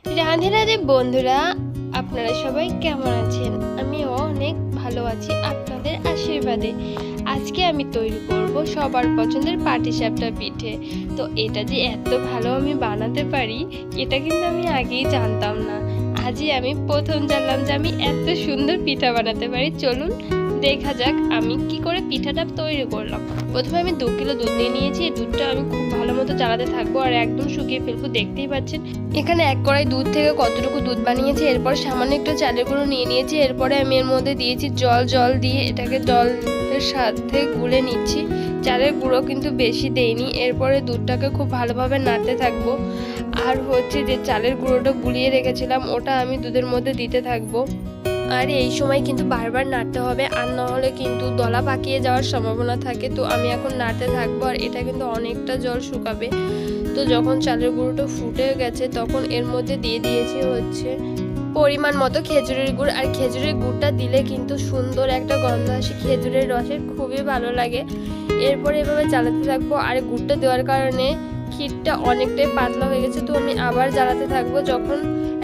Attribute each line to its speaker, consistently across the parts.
Speaker 1: রাধে রাধে বন্ধুরা, আপনারা সবাই কেমন আছেন? আমিও অনেক ভালো আছি আপনাদের আশীর্বাদে। আজকে আমি তৈরি করব সবার পছন্দের পাটিসাপটা পিঠে। তো এটা যে এত ভালো আমি বানাতে পারি, এটা কিন্তু আমি আগেই জানতাম না। আজই আমি প্রথম জানলাম যে আমি এত সুন্দর পিঠা বানাতে পারি। চলুন দেখা যাক আমি কি করে পিঠাটা তৈরি করলাম। প্রথমে আমি দু কিলো দুধ নিয়ে নিয়েছি, এই দুধটা আমি খুব ভালো মতো চালাতে থাকব আর একদম শুকিয়ে ফেলব, দেখতেই পাচ্ছেন। এখানে এক কড়াই দুধ থেকে কতটুকু দুধ বানিয়েছি, এরপর সামান্য একটু চালের গুঁড়ো নিয়ে নিয়েছি, এরপরে আমি এর মধ্যে দিয়েছি জল জল দিয়ে এটাকে জলের সাথে গুলে নিচ্ছি। চালের গুঁড়ো কিন্তু বেশি দেইনি, এরপরে দুধটাকে খুব ভালোভাবে নাড়তে থাকব। আর হচ্ছে যে চালের গুঁড়োটা গুলিয়ে রেখেছিলাম, ওটা আমি দুধের মধ্যে দিতে থাকব। আর, এই সময় কিন্তু বারবার নাড়তে হবে, আর না হলে কিন্তু দলা পাকিয়ে যাওয়ার সম্ভাবনা থাকে। তো আমি এখন নাড়তে থাকব, আর এটা কিন্তু অনেকটা জল শুকাবে। তো যখন চালের গুঁড়োটা ফুটে গেছে, তখন এর মধ্যে দিয়ে দিয়েছি হচ্ছে পরিমাণ মতো খেজুরের গুড়। আর খেজুরের গুড়টা দিলে কিন্তু সুন্দর একটা গন্ধ আসে, খেজুরের রসের, খুবই ভালো লাগে। এরপরে এভাবে চালাতে থাকব, আর গুড়টা দেওয়ার কারণে ক্ষীরটা অনেকটাই পাতলা হয়ে গেছে, তো আমি আবার জ্বালাতে থাকব। যখন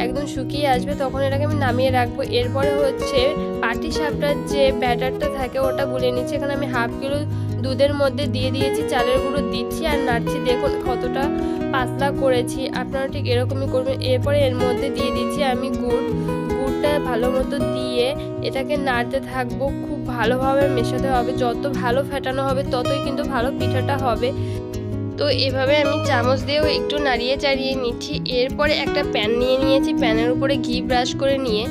Speaker 1: একদম শুকিয়ে আসবে, তখন এটাকে আমি নামিয়ে রাখব। এরপরে হচ্ছে পাটি সাপটার যে ব্যাটারটা থাকে, ওটা গুলে নিচ্ছি। এখানে আমি হাফ কিলো দুধের মধ্যে দিয়ে দিয়েছি, চালের গুঁড়ো দিচ্ছি আর নাড়ছি। দেখুন কতটা পাতলা করেছি, আপনারা ঠিক এরকমই করবেন। এরপরে এর মধ্যে দিয়ে দিচ্ছি আমি গুড়। গুড়টা ভালো মতো দিয়ে এটাকে নাড়তে থাকব। খুব ভালোভাবে মেশাতে হবে। যত ভালো ফেটানো হবে, ততই কিন্তু ভালো পিঠাটা হবে। তো এভাবে আমি চামচ দিয়েও একটু নাড়িয়ে চাড়িয়ে নিচ্ছি। এরপরে একটা প্যান নিয়ে নিয়েছি, প্যানের উপরে ঘি ব্রাশ করে নিয়ে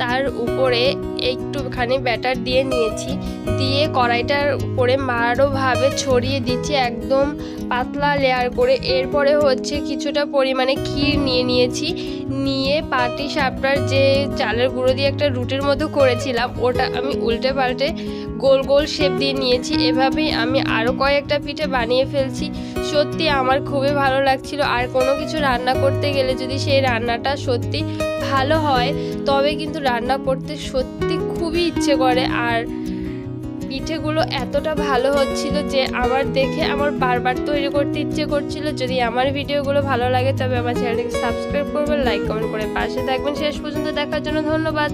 Speaker 1: তার উপরে একটুখানি ব্যাটার দিয়ে নিয়েছি। দিয়ে কড়াইটার উপরে মারোভাবে ছড়িয়ে দিচ্ছি একদম পাতলা লেয়ার করে। এরপরে হচ্ছে কিছুটা পরিমাণে ক্ষীর নিয়ে নিয়েছি। নিয়ে পাটি সাপটার যে চালের গুঁড়ো দিয়ে একটা রুটির মতো করেছিলাম, ওটা আমি উল্টে পাল্টে গোল গোল শেপ দিয়ে নিয়েছি। এভাবেই আমি আরও কয়েকটা পিঠে বানিয়ে ফেলছি। সত্যি আমার খুবই ভালো লাগছিল। আর কোনো কিছু রান্না করতে গেলে যদি সেই রান্নাটা সত্যি ভালো হয়, তবে কিন্তু রান্না করতে সত্যি খুবই ইচ্ছে করে। আর পিঠেগুলো এতটা ভালো হচ্ছিল যে আমার দেখে আমার বারবার তৈরি করতে ইচ্ছে করছিল। যদি আমার ভিডিওগুলো ভালো লাগে তবে আমার চ্যানেলটিকে সাবস্ক্রাইব করবেন, লাইক কমেন্ট করে পাশে থাকবেন। শেষ পর্যন্ত দেখার জন্য ধন্যবাদ।